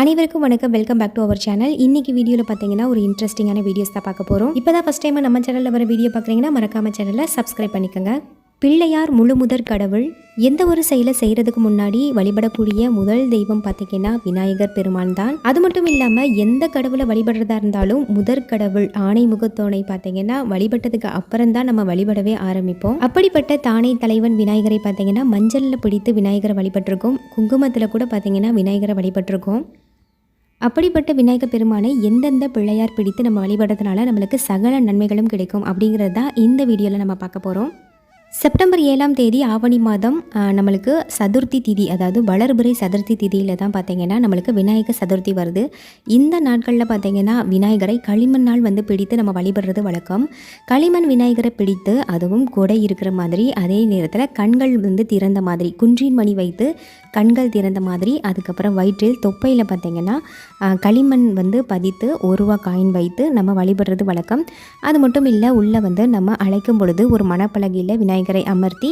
அனைவருக்கும் வணக்கம். Welcome back to our channel இன்னைக்கு வீடியோவில் பார்த்தீங்கன்னா ஒரு இன்ட்ரெஸ்டிங்கான வீடியோஸ் தான் பார்க்க போகிறோம் இப்போ தான் ஃபஸ்ட் டைம் நம்ம சேனலில் வர வீடியோ பார்க்குறீங்கன்னா மறக்காம சேனலை சப்ஸ்கிரைப் பண்ணிக்கோங்க. பிள்ளையார் முழுமுதற் கடவுள் எந்த ஒரு செயலை செய்கிறதுக்கு முன்னாடி வழிபடக்கூடிய முதல் தெய்வம் பார்த்தீங்கன்னா விநாயகர் பெருமான் தான். அது மட்டும் இல்லாமல் எந்த கடவுளை வழிபடுறதா இருந்தாலும் முதற் கடவுள் ஆணை முகத்தோனை பார்த்தீங்கன்னா வழிபட்டதுக்கு அப்புறம் தான் நம்ம வழிபடவே ஆரம்பிப்போம். அப்படிப்பட்ட தானே தலைவன் விநாயகரை பார்த்தீங்கன்னா மஞ்சளில் பிடித்து விநாயகரை வழிபட்டிருக்கோம். குங்குமத்தில் கூட பார்த்தீங்கன்னா விநாயகரை வழிபட்டிருக்கோம். அப்படிப்பட்ட விநாயக பெருமானை எந்தெந்த பிள்ளையார் பிடித்து நம்ம வழிபடுறதுனால நம்மளுக்கு சகல நன்மைகளும் கிடைக்கும் அப்படிங்கிறது தான் இந்த வீடியோவில் நம்ம பார்க்க போகிறோம் செப்டம்பர் ஏழாம் தேதி ஆவணி மாதம் நம்மளுக்கு சதுர்த்தி திதி அதாவது வளர்பிறை சதுர்த்தி திதியில் தான் பார்த்தீங்கன்னா நம்மளுக்கு விநாயகர் சதுர்த்தி வருது. இந்த நாட்களில் பார்த்தீங்கன்னா விநாயகரை களிமண் நாள் வந்து பிடித்து நம்ம வழிபடுறது வழக்கம். களிமண் விநாயகரை பிடித்து அதுவும் கொடை இருக்கிற மாதிரி அதே நேரத்தில் கண்கள் வந்து திறந்த மாதிரி குன்றின் மணி வைத்து கண்கள் திறந்த மாதிரி அதுக்கப்புறம் வயிற்றில் தொப்பையில் பார்த்தீங்கன்னா களிமண் வந்து பதித்து ஒரு ரூபா காயின் வைத்து நம்ம வழிபடுறது வழக்கம். அது மட்டும் இல்லை உள்ளே வந்து நம்ம அழைக்கும் பொழுது ஒரு மணப்பலகையில் விநாயகர் அமர்த்தி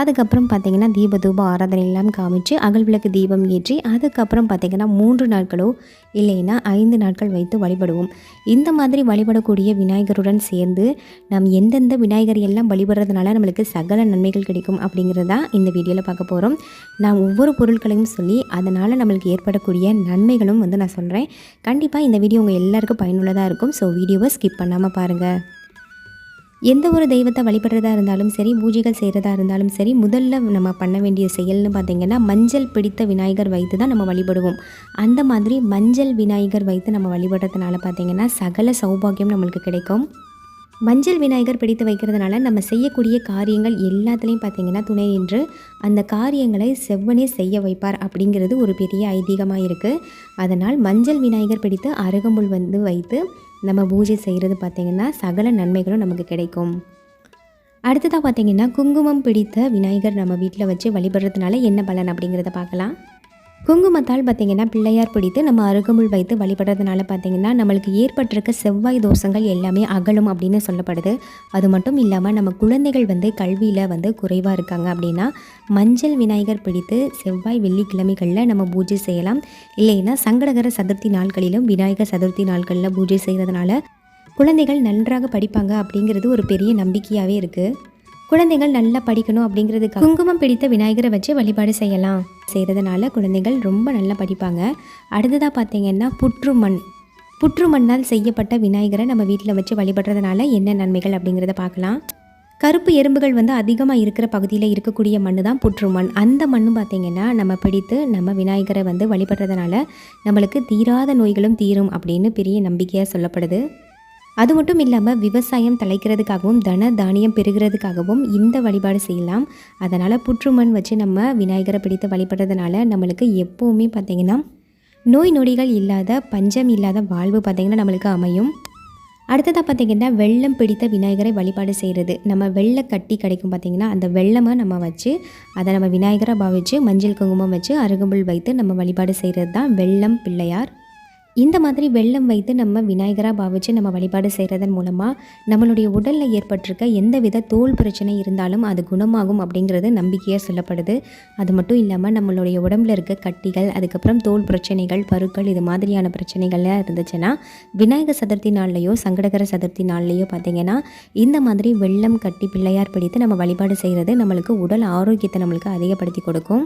அதுக்கப்புறம் பார்த்தீங்கன்னா தீபதூப ஆராதனை எல்லாம் காமிச்சு அகல் விளக்கு தீபம் ஏற்றி அதுக்கப்புறம் பார்த்தீங்கன்னா மூன்று நாட்களோ இல்லைன்னா ஐந்து நாட்கள் வைத்து வழிபடுவோம். இந்த மாதிரி வழிபடக்கூடிய விநாயகருடன் சேர்ந்து நாம் எந்தெந்த விநாயகர் எல்லாம் வழிபடுறதுனால நம்மளுக்கு சகல நன்மைகள் கிடைக்கும் அப்படிங்கிறதா இந்த வீடியோவில் பார்க்க போகிறோம் நான் ஒவ்வொரு பொருட்களையும் சொல்லி அதனால் நம்மளுக்கு ஏற்படக்கூடிய நன்மைகளும் வந்து நான் சொல்கிறேன் கண்டிப்பாக இந்த வீடியோ உங்கள் எல்லாருக்கும் பயனுள்ளதாக இருக்கும். ஸோ வீடியோவை ஸ்கிப் பண்ணாமல் பாருங்கள் எந்த ஒரு தெய்வத்தை வழிபடுறதா இருந்தாலும் சரி பூஜைகள் செய்கிறதா இருந்தாலும் சரி முதல்ல நம்ம பண்ண வேண்டிய செயல்னு பார்த்தீங்கன்னா மஞ்சள் பிடித்த விநாயகர் வைத்து தான் நம்ம வழிபடுவோம். அந்த மாதிரி மஞ்சள் விநாயகர் வைத்து நம்ம வழிபடுறதுனால பார்த்தீங்கன்னா சகல சௌபாகியம் நம்மளுக்கு கிடைக்கும். மஞ்சள் விநாயகர் பிடித்து வைக்கிறதுனால நம்ம செய்யக்கூடிய காரியங்கள் எல்லாத்துலேயும் பார்த்தீங்கன்னா துணை நின்று அந்த காரியங்களை செவ்வனே செய்ய வைப்பார் அப்படிங்கிறது ஒரு பெரிய ஐதீகமாக இருக்குது அதனால் மஞ்சள் விநாயகர் பிடித்து அருகம்புல் வந்து வைத்து நம்ம பூஜை செய்கிறது பார்த்திங்கன்னா சகல நன்மைகளும் நமக்கு கிடைக்கும். அடுத்ததாக பார்த்தீங்கன்னா குங்குமம் பிடித்த விநாயகர் நம்ம வீட்டில் வச்சு வழிபடுறதுனால என்ன பலன் அப்படிங்கிறத பார்க்கலாம். குங்குமத்தால் பார்த்தீங்கன்னா பிள்ளையார் பிடித்து நம்ம அருகமுள் வைத்து வழிபடுறதுனால பார்த்தீங்கன்னா நம்மளுக்கு ஏற்பட்டிருக்க செவ்வாய் தோஷங்கள் எல்லாமே அகலும் அப்படின்னு சொல்லப்படுது. அது மட்டும் இல்லாமல் நம்ம குழந்தைகள் வந்து கல்வியில் வந்து குறைவாக இருக்காங்க அப்படின்னா மஞ்சள் விநாயகர் பிடித்து செவ்வாய் வெள்ளிக்கிழமைகளில் நம்ம பூஜை செய்யலாம். இல்லைன்னா சங்கடகர சதுர்த்தி நாட்களிலும் விநாயகர் சதுர்த்தி நாட்களில் பூஜை செய்கிறதுனால குழந்தைகள் நன்றாக படிப்பாங்க அப்படிங்கிறது ஒரு பெரிய நம்பிக்கையாகவே இருக்குது குழந்தைகள் நல்லா படிக்கணும் அப்படிங்கிறதுக்கு குங்குமம் பிடித்த விநாயகரை வச்சு வழிபாடு செய்யலாம். செய்கிறதுனால குழந்தைகள் ரொம்ப நல்லா படிப்பாங்க. அடுத்ததாக பார்த்தீங்கன்னா புற்றுமண். மண்ணால் செய்யப்பட்ட விநாயகரை நம்ம வீட்டில் வச்சு வழிபடுறதுனால என்ன நன்மைகள் அப்படிங்கிறத பார்க்கலாம். கருப்பு எறும்புகள் வந்து அதிகமாக இருக்கிற பகுதியில் இருக்கக்கூடிய மண்ணு தான் புற்று மண் அந்த மண்ணும் பார்த்திங்கன்னா நம்ம பிடித்து நம்ம விநாயகரை வந்து வழிபடுறதுனால நம்மளுக்கு தீராத நோய்களும் தீரும் அப்படின்னு பெரிய நம்பிக்கையாக சொல்லப்படுது. அது மட்டும் இல்லாமல் விவசாயம் தலைக்கிறதுக்காகவும் தன தானியம் பெருகிறதுக்காகவும் இந்த வழிபாடு செய்யலாம். அதனால் புற்றுமண் வச்சு நம்ம விநாயகரை பிடித்து வழிபடுறதுனால நம்மளுக்கு எப்போவுமே பார்த்திங்கன்னா நோய் நொடிகள் இல்லாத பஞ்சம் இல்லாத வாழ்வு பார்த்திங்கன்னா நம்மளுக்கு அமையும். அடுத்ததாக பார்த்திங்கன்னா வெள்ளம் பிடித்த விநாயகரை வழிபாடு செய்கிறது நம்ம வெள்ளை கட்டி கிடைக்கும் பார்த்திங்கன்னா அந்த வெள்ளமாக நம்ம வச்சு அதை நம்ம விநாயகரை பாவிச்சு மஞ்சள் குங்குமம் வச்சு அருகம்புல் வைத்து நம்ம வழிபாடு செய்கிறது தான் வெள்ளம் பிள்ளையார். இந்த மாதிரி வெள்ளம் வைத்து நம்ம விநாயகராக பாவித்து நம்ம வழிபாடு செய்கிறதன் மூலமாக நம்மளுடைய உடலில் ஏற்பட்டிருக்க எந்தவித தோல் பிரச்சனை இருந்தாலும் அது குணமாகும் அப்படிங்கிறது நம்பிக்கையாக சொல்லப்படுது. அது மட்டும் இல்லாமல் நம்மளுடைய உடம்புல இருக்க கட்டிகள் அதுக்கப்புறம் தோல் பிரச்சனைகள் பருக்கள் இது மாதிரியான பிரச்சனைகள்லாம் இருந்துச்சுன்னா விநாயகர் சதுர்த்தி நாள்லையோ சங்கடகர சதுர்த்தி நாள்லையோ பார்த்திங்கன்னா இந்த மாதிரி வெள்ளம் கட்டி பிள்ளையார் பிடித்து நம்ம வழிபாடு செய்கிறது நம்மளுக்கு உடல் ஆரோக்கியத்தை நம்மளுக்கு அதிகப்படுத்தி கொடுக்கும்.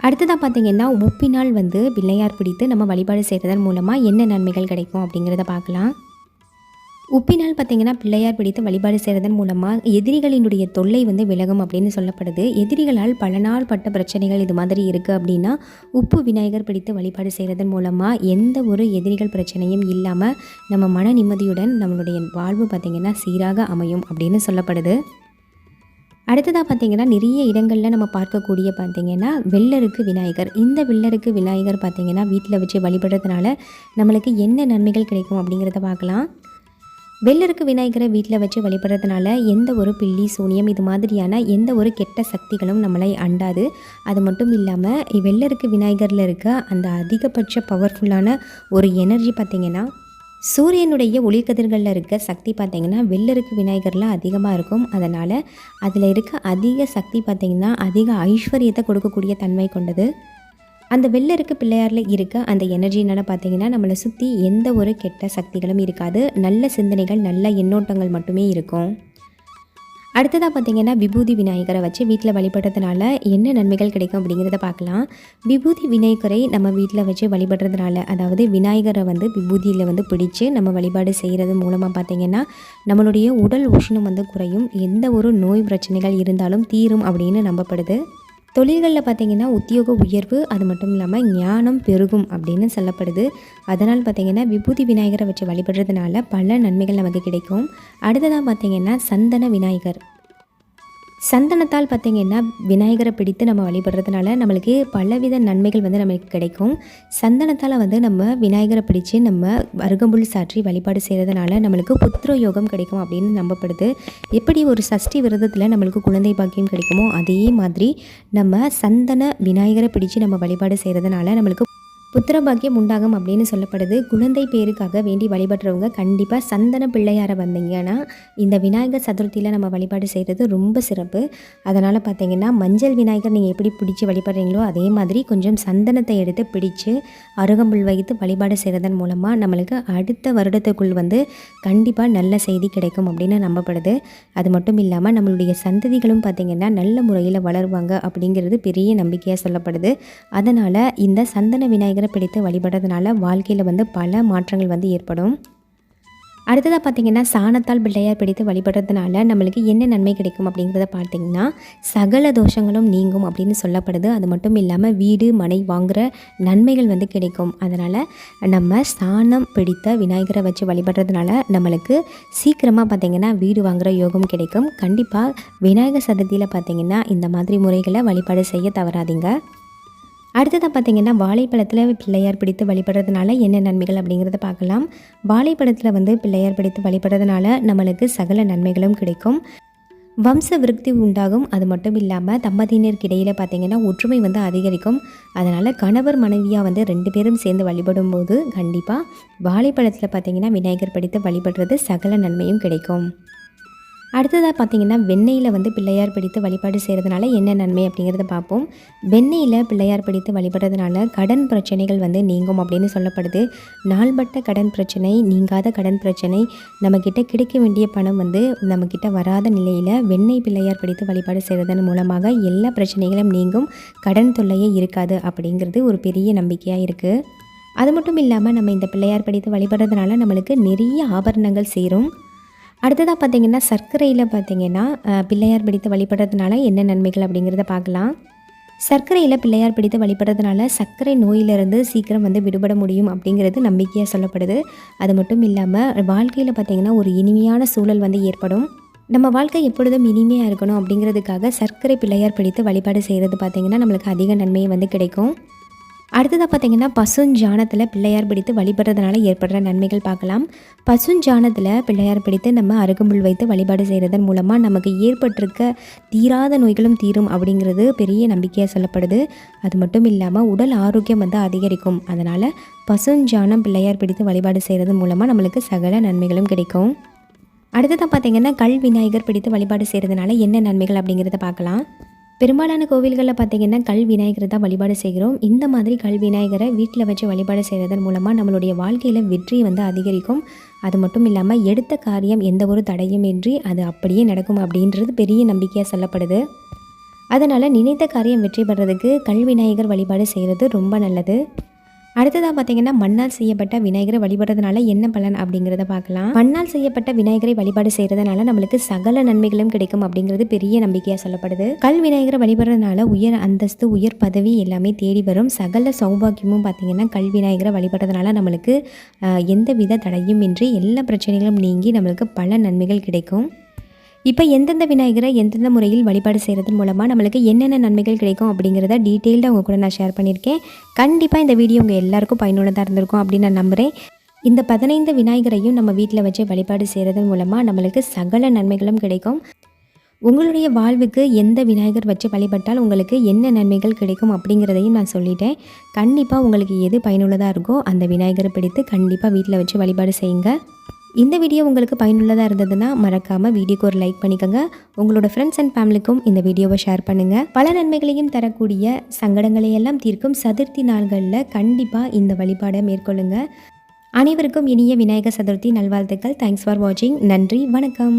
அடுத்ததாக பார்த்தீங்கன்னா உப்பினால் வந்து பிள்ளையார் பிடித்து நம்ம வழிபாடு செய்கிறதன் மூலமாக என்ன நன்மைகள் கிடைக்கும் அப்படிங்கிறத பார்க்கலாம். உப்பினால் பார்த்திங்கன்னா பிள்ளையார் பிடித்து வழிபாடு செய்கிறதன் மூலமாக எதிரிகளினுடைய தொல்லை வந்து விலகும் அப்படின்னு சொல்லப்படுது. எதிரிகளால் பல நாள் பட்ட பிரச்சனைகள் இது மாதிரி இருக்குது அப்படின்னா உப்பு விநாயகர் பிடித்து வழிபாடு செய்கிறதன் மூலமாக எந்த ஒரு எதிரிகள் பிரச்சனையும் இல்லாமல் நம்ம மன நிம்மதியுடன் நம்மளுடைய வாழ்வு பார்த்திங்கன்னா சீராக அமையும் அப்படின்னு சொல்லப்படுது. அடுத்ததாக பார்த்தீங்கன்னா நிறைய இடங்களில் நம்ம பார்க்கக்கூடிய பார்த்தீங்கன்னா வெள்ளருக்கு விநாயகர். இந்த வெள்ளருக்கு விநாயகர் பார்த்தீங்கன்னா வீட்டில் வச்சு வழிபடுறதுனால நம்மளுக்கு என்ன நன்மைகள் கிடைக்கும் அப்படிங்கிறத பார்க்கலாம். வெள்ளருக்கு விநாயகரை வீட்டில் வச்சு வழிபடுறதுனால எந்த ஒரு பில்லி சூனியம் இது மாதிரியான எந்த ஒரு கெட்ட சக்திகளும் நம்மளை அண்டாது. அது மட்டும் இல்லாமல் வெள்ளருக்கு விநாயகரில் இருக்க அந்த அதிகபட்ச பவர்ஃபுல்லான ஒரு எனர்ஜி பார்த்திங்கன்னா சூரியனுடைய ஒளிக்கதிர்களில் இருக்க சக்தி பார்த்திங்கன்னா வெள்ளருக்கு விநாயகரில் அதிகமாக இருக்கும். அதனால் அதில் இருக்க அதிக சக்தி பார்த்திங்கன்னா அதிக ஐஸ்வர்யத்தை கொடுக்கக்கூடிய தன்மை கொண்டது. அந்த வெள்ளருக்கு பிள்ளையாரில் இருக்க அந்த எனர்ஜினால பார்த்தீங்கன்னா நம்மளை சுற்றி எந்த ஒரு கெட்ட சக்திகளும் இருக்காது. நல்ல சிந்தனைகள் நல்ல எண்ணோட்டங்கள் மட்டுமே இருக்கும். அடுத்ததாக பார்த்தீங்கன்னா விபூதி விநாயகரை வச்சு வீட்டில் வழிபடுறதுனால என்ன நன்மைகள் கிடைக்கும் அப்படிங்கிறத பார்க்கலாம். விபூதி விநாயகரை நம்ம வீட்டில் வச்சு வழிபடுறதுனால அதாவது விநாயகரை வந்து விபூதியில் வந்து பிடிச்சு நம்ம வழிபாடு செய்கிறது மூலமாக பார்த்தீங்கன்னா நம்மளுடைய உடல் உஷ்ணம் வந்து குறையும். எந்த ஒரு நோய் பிரச்சனைகள் இருந்தாலும் தீரும் அப்படின்னு நம்பப்படுது. தொழில்களில் பார்த்திங்கன்னா உத்தியோக உயர்வு அது மட்டும் இல்லாமல் ஞானம் பெருகும் அப்படின்னு சொல்லப்படுது. அதனால் பார்த்திங்கன்னா விபூதி விநாயகரை வச்சு வழிபடுறதுனால பல நன்மைகள் நமக்கு கிடைக்கும். அடுத்ததாக பார்த்திங்கன்னா சந்தன விநாயகர். சந்தனத்தால் பார்த்திங்கன்னா விநாயகரை பிடித்து நம்ம வழிபடுறதுனால நம்மளுக்கு பலவித நன்மைகள் வந்து நமக்கு கிடைக்கும். சந்தனத்தால் வந்து நம்ம விநாயகரை பிடித்து நம்ம அருகம்புல் சாற்றி வழிபாடு செய்கிறதுனால நம்மளுக்கு புத்திர யோகம் கிடைக்கும் அப்படின்னு நம்பப்படுது. எப்படி ஒரு சஷ்டி விரதத்தில் நம்மளுக்கு குழந்தை பாக்கியம் கிடைக்குமோ அதே மாதிரி நம்ம சந்தன விநாயகரை பிடித்து நம்ம வழிபாடு செய்கிறதுனால நம்மளுக்கு புத்திரபாக்கியம் உண்டாகும் அப்படின்னு சொல்லப்படுது. குழந்தை பேருக்காக வேண்டி வழிபடுறவங்க கண்டிப்பாக சந்தன பிள்ளையாரை வந்தீங்கன்னா இந்த விநாயகர் சதுர்த்தியில் நம்ம வழிபாடு செய்கிறது ரொம்ப சிறப்பு. அதனால் பார்த்தீங்கன்னா மஞ்சள் விநாயகர் நீங்கள் எப்படி பிடிச்சி வழிபடுறீங்களோ அதே மாதிரி கொஞ்சம் சந்தனத்தை எடுத்து பிடிச்சு அருகம்புல் வைத்து வழிபாடு செய்கிறதன் மூலமாக நம்மளுக்கு அடுத்த வருடத்துக்குள் வந்து கண்டிப்பாக நல்ல செய்தி கிடைக்கும் அப்படின்னு நம்பப்படுது. அது மட்டும் இல்லாமல் நம்மளுடைய சந்ததிகளும் பார்த்திங்கன்னா நல்ல முறையில் வளருவாங்க அப்படிங்கிறது பெரிய நம்பிக்கையாக சொல்லப்படுது. அதனால் இந்த சந்தன விநாயகர் பிடித்து வழிபடுறதுனால வாழ்க்கையில் வந்து பல மாற்றங்கள் வந்து ஏற்படும். அடுத்ததாக பார்த்தீங்கன்னா சாணத்தால் பிள்ளையார் பிடித்து வழிபடுறதுனால நம்மளுக்கு என்ன நன்மை கிடைக்கும் அப்படிங்கிறத பார்த்தீங்கன்னா சகல தோஷங்களும் நீங்கும் அப்படின்னு சொல்லப்படுது. அது மட்டும் இல்லாமல் வீடு மனை வாங்குகிற நன்மைகள் வந்து கிடைக்கும். அதனால் நம்ம சாணம் பிடித்த விநாயகரை வச்சு வழிபடுறதுனால நம்மளுக்கு சீக்கிரமாக பார்த்திங்கன்னா வீடு வாங்குகிற யோகம் கிடைக்கும். கண்டிப்பாக விநாயகர் சதுர்த்தியில் பார்த்திங்கன்னா இந்த மாதிரி முறைகளை வழிபாடு செய்ய தவறாதீங்க. அடுத்ததாக பார்த்தீங்கன்னா வாழைப்பழத்தில் பிள்ளையார் பிடித்து வழிபடுறதுனால என்ன நன்மைகள் அப்படிங்கிறத பார்க்கலாம். வாழைப்பழத்தில் வந்து பிள்ளையார் பிடித்து வழிபடுறதுனால நம்மளுக்கு சகல நன்மைகளும் கிடைக்கும். வம்ச விருத்தி உண்டாகும். அது மட்டும் இல்லாமல் தம்பதியினருக்கு இடையில் பார்த்திங்கன்னா ஒற்றுமை வந்து அதிகரிக்கும். அதனால் கணவர் மனைவியாக வந்து ரெண்டு பேரும் சேர்ந்து வழிபடும் போது கண்டிப்பாக வாழைப்பழத்தில் பார்த்திங்கன்னா விநாயகர் பிடித்து வழிபடுறது சகல நன்மையும் கிடைக்கும். அடுத்ததாக பார்த்தீங்கன்னா வெண்ணெயில் வந்து பிள்ளையார் பிடித்து வழிபாடு செய்கிறதுனால என்ன நன்மை அப்படிங்கிறத பார்ப்போம். வெண்ணெயில் பிள்ளையார் பிடித்து வழிபடுறதுனால கடன் பிரச்சனைகள் வந்து நீங்கும் அப்படின்னு சொல்லப்படுது. நாள்பட்ட கடன் பிரச்சனை நீங்காத கடன் பிரச்சனை நம்மக்கிட்ட கிடைக்க வேண்டிய பணம் வந்து நம்மக்கிட்ட வராத நிலையில் வெண்ணெய் பிள்ளையார் பிடித்து வழிபாடு செய்கிறதன் மூலமாக எல்லா பிரச்சனைகளும் நீங்கும். கடன் தொல்லையே இருக்காது அப்படிங்கிறது ஒரு பெரிய நம்பிக்கையாக இருக்குது அது மட்டும் இல்லாமல் நம்ம இந்த பிள்ளையார் படித்து வழிபடுறதுனால நம்மளுக்கு நிறைய ஆபரணங்கள் சேரும். அடுத்ததாக பார்த்தீங்கன்னா சர்க்கரையில் பார்த்தீங்கன்னா பிள்ளையார் பிடித்து வழிபடுறதுனால என்ன நன்மைகள் அப்படிங்கிறத பார்க்கலாம். சர்க்கரையில் பிள்ளையார் பிடித்து வழிபடுறதுனால சர்க்கரை நோயிலிருந்து சீக்கிரம் வந்து விடுபட முடியும் அப்படிங்கிறது நம்பிக்கையாக சொல்லப்படுது. அது மட்டும் இல்லாமல் வாழ்க்கையில் பார்த்திங்கன்னா ஒரு இனிமையான சூழல் வந்து ஏற்படும். நம்ம வாழ்க்கை எப்பொழுதும் இனிமையாக இருக்கணும் அப்படிங்கிறதுக்காக சர்க்கரை பிள்ளையார் பிடித்து வழிபாடு செய்கிறது பார்த்திங்கன்னா நம்மளுக்கு அதிக நன்மையை வந்து கிடைக்கும். அடுத்ததாக பார்த்தீங்கன்னா பசுஞ்சாணத்தில் பிள்ளையார் பிடித்து வழிபடுறதுனால ஏற்படுற நன்மைகள் பார்க்கலாம். பசுஞ்சாணத்தில் பிள்ளையார் பிடித்து நம்ம அருகம்புல் வைத்து வழிபாடு செய்கிறதன் மூலமாக நமக்கு ஏற்பட்டிருக்க தீராத நோய்களும் தீரும் அப்படிங்கிறது பெரிய நம்பிக்கையாக சொல்லப்படுது. அது மட்டும் இல்லாமல் உடல் ஆரோக்கியம் வந்து அதிகரிக்கும். அதனால் பசுஞ்சாணம் பிள்ளையார் பிடித்து வழிபாடு செய்கிறது மூலமாக நம்மளுக்கு சகல நன்மைகளும் கிடைக்கும். அடுத்ததாக பார்த்தீங்கன்னா கல் விநாயகர் பிடித்து வழிபாடு செய்கிறதுனால என்ன நன்மைகள் அப்படிங்கிறத பார்க்கலாம். பெரும்பாலான கோவில்களில் பார்த்தீங்கன்னா கல் விநாயகரை தான் வழிபாடு செய்கிறோம். இந்த மாதிரி கல் விநாயகரை வீட்டில் வச்சு வழிபாடு செய்கிறதன் மூலமாக நம்மளுடைய வாழ்க்கையில் வெற்றி வந்து அதிகரிக்கும். அது மட்டும் இல்லாமல் எடுத்த காரியம் எந்த ஒரு தடையும் இன்றி அது அப்படியே நடக்கும் அப்படின்றது பெரிய நம்பிக்கையாக சொல்லப்படுது. அதனால் நினைத்த காரியம் வெற்றி பெறதுக்கு கல் விநாயகர் வழிபாடு செய்கிறது ரொம்ப நல்லது. அடுத்ததாக பார்த்தீங்கன்னா மண்ணால் செய்யப்பட்ட விநாயகரை வழிபடுறதுனால என்ன பலன் அப்படிங்கிறத பார்க்கலாம். மண்ணால் செய்யப்பட்ட விநாயகரை வழிபாடு செய்கிறதுனால நம்மளுக்கு சகல நன்மைகளும் கிடைக்கும் அப்படிங்கிறது பெரிய நம்பிக்கையாக சொல்லப்படுது. கல் விநாயகரை வழிபடுறதுனால உயர் அந்தஸ்து உயர் பதவி எல்லாமே தேடி வரும். சகல சௌபாக்கியமும் பார்த்தீங்கன்னா கல் விநாயகரை வழிபடுறதுனால நம்மளுக்கு எந்தவித தடையும் இன்றி எல்லா பிரச்சனைகளும் நீங்கி நம்மளுக்கு பல நன்மைகள் கிடைக்கும். இப்போ எந்தெந்த விநாயகரை எந்தெந்த முறையில் வழிபாடு செய்கிறதன் மூலமாக நம்மளுக்கு என்னென்ன நன்மைகள் கிடைக்கும் அப்படிங்கிறத டீட்டெயில்டாக உங்கள் கூட நான் ஷேர் பண்ணியிருக்கேன். கண்டிப்பாக இந்த வீடியோ உங்கள் எல்லாருக்கும் பயனுள்ளதாக இருந்திருக்கும் அப்படின்னு நான் நம்புகிறேன் இந்த பதினைந்து விநாயகரையும் நம்ம வீட்டில் வச்சு வழிபாடு செய்கிறதன் மூலமாக நம்மளுக்கு சகல நன்மைகளும் கிடைக்கும். உங்களுடைய வாழ்வுக்கு எந்த விநாயகர் வச்சு வழிபட்டால் உங்களுக்கு என்ன நன்மைகள் கிடைக்கும் அப்படிங்கிறதையும் நான் சொல்லிட்டேன். கண்டிப்பாக உங்களுக்கு எது பயனுள்ளதாக இருக்கோ அந்த விநாயகரை பிடித்து கண்டிப்பாக வீட்டில் வச்சு வழிபாடு செய்யுங்க. இந்த வீடியோ உங்களுக்கு பயனுள்ளதாக இருந்ததுன்னா மறக்காமல் வீடியோக்கு ஒரு லைக் பண்ணிக்கோங்க. உங்களோட ஃப்ரெண்ட்ஸ் அண்ட் ஃபேமிலிக்கும் இந்த வீடியோவை ஷேர் பண்ணுங்கள் பல நன்மைகளையும் தரக்கூடிய சங்கடங்களை எல்லாம் தீர்க்கும் சதுர்த்தி நாள்களில் கண்டிப்பாக இந்த வழிபாடை மேற்கொள்ளுங்கள் அனைவருக்கும் இனிய விநாயகர் சதுர்த்தி நல்வாழ்த்துக்கள். தேங்க்ஸ் ஃபார் வாட்சிங் நன்றி. வணக்கம்.